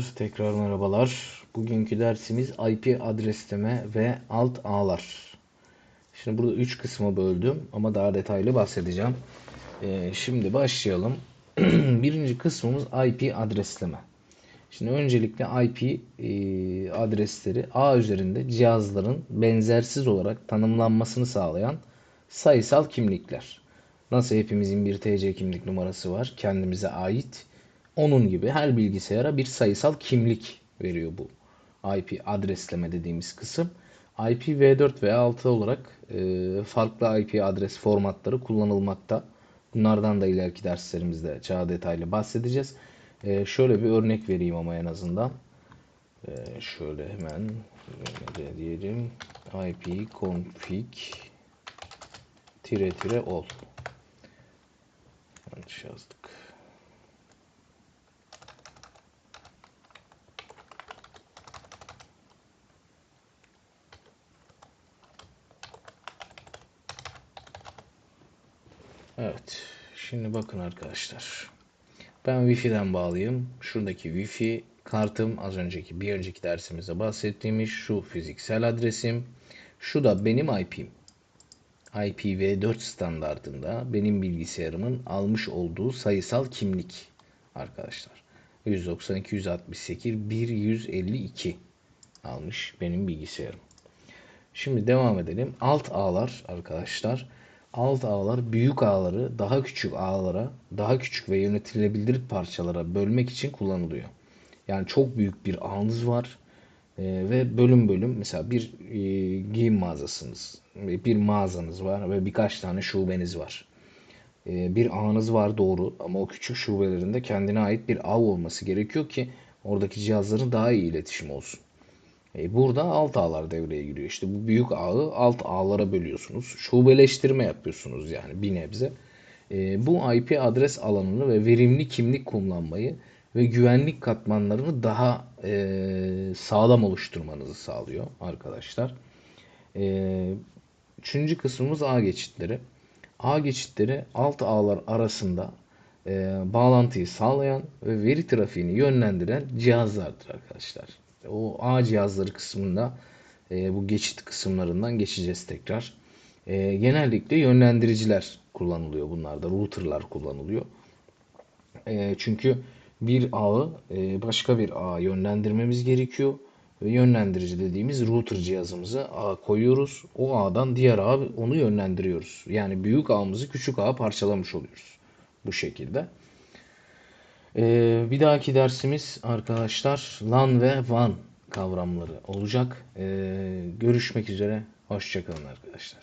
Tekrar merhabalar. Bugünkü dersimiz IP adresleme ve alt ağlar. Şimdi burada 3 kısma böldüm ama daha detaylı bahsedeceğim. Ee, şimdi başlayalım. Birinci kısmımız IP adresleme. Şimdi öncelikle IP e, adresleri ağ üzerinde cihazların benzersiz olarak tanımlanmasını sağlayan sayısal kimlikler. Nasıl hepimizin bir TC kimlik numarası var kendimize ait. Onun gibi her bilgisayara bir sayısal kimlik veriyor bu IP adresleme dediğimiz kısım. IPv4 ve 6 olarak e, farklı IP adres formatları kullanılmakta. Bunlardan da ileriki derslerimizde daha detaylı bahsedeceğiz. E, şöyle bir örnek vereyim ama en azından. E, şöyle hemen de diyelim ip config tire tire ol. Yanlış yazdık. Evet. Şimdi bakın arkadaşlar. Ben Wi-Fi'den bağlıyım. Şuradaki Wi-Fi kartım az önceki bir önceki dersimizde bahsettiğimiz şu fiziksel adresim. Şu da benim IP'm. IPv4 standartında benim bilgisayarımın almış olduğu sayısal kimlik arkadaşlar. 192 168 1152 almış benim bilgisayarım. Şimdi devam edelim. Alt ağlar arkadaşlar alt ağlar büyük ağları daha küçük ağlara, daha küçük ve yönetilebilir parçalara bölmek için kullanılıyor. Yani çok büyük bir ağınız var e, ve bölüm bölüm mesela bir e, giyim mağazasınız, bir mağazanız var ve birkaç tane şubeniz var. E, bir ağınız var doğru ama o küçük şubelerinde kendine ait bir ağ olması gerekiyor ki oradaki cihazların daha iyi iletişim olsun. E burada alt ağlar devreye giriyor. İşte bu büyük ağı alt ağlara bölüyorsunuz. Şubeleştirme yapıyorsunuz yani bir nebze. E, bu IP adres alanını ve verimli kimlik kullanmayı ve güvenlik katmanlarını daha e, sağlam oluşturmanızı sağlıyor arkadaşlar. E, üçüncü kısmımız ağ geçitleri. Ağ geçitleri alt ağlar arasında e, bağlantıyı sağlayan ve veri trafiğini yönlendiren cihazlardır arkadaşlar o ağ cihazları kısmında e, bu geçit kısımlarından geçeceğiz tekrar. E, genellikle yönlendiriciler kullanılıyor bunlarda. Routerlar kullanılıyor. E, çünkü bir ağı e, başka bir ağa yönlendirmemiz gerekiyor. Ve yönlendirici dediğimiz router cihazımızı ağa koyuyoruz. O ağdan diğer ağa onu yönlendiriyoruz. Yani büyük ağımızı küçük ağa parçalamış oluyoruz. Bu şekilde. Ee, bir dahaki dersimiz arkadaşlar LAN ve WAN kavramları olacak. Ee, görüşmek üzere. Hoşçakalın arkadaşlar.